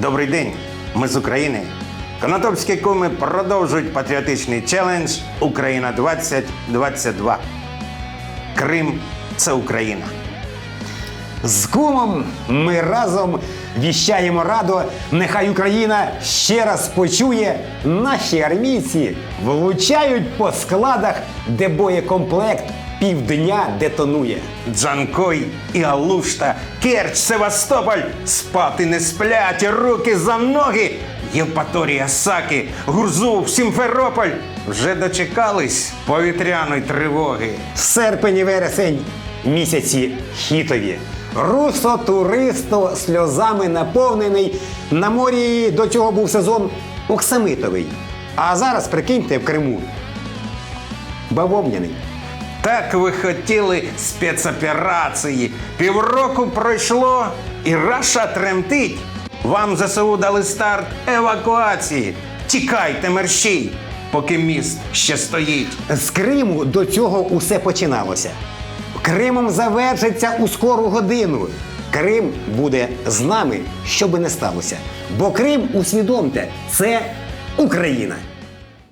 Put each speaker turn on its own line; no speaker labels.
Добрий день, ми з України. Конотопські куми продовжують патріотичний челендж Україна 2022. Крим це Україна.
З кумом ми разом віщаємо радо. Нехай Україна ще раз почує. Наші армійці влучають по складах, де боєкомплект півдня детонує.
Джанкой і Алушта, Керч, Севастополь, спати не сплять, руки за ноги. Євпаторія Саки, Гурзув, Сімферополь вже дочекались повітряної тривоги.
Серпень і вересень місяці хітові. Русо туристо сльозами наповнений. На морі до цього був сезон оксамитовий. А зараз, прикиньте, в Криму. Бавовняний.
Так ви хотіли спецоперації. Півроку пройшло і Раша тремтить. Вам ЗСУ дали старт евакуації. Тікайте мерщій, поки міст ще стоїть.
З Криму до цього усе починалося. Кримом завершиться у скору годину. Крим буде з нами, що би не сталося. Бо Крим, усвідомте, це Україна.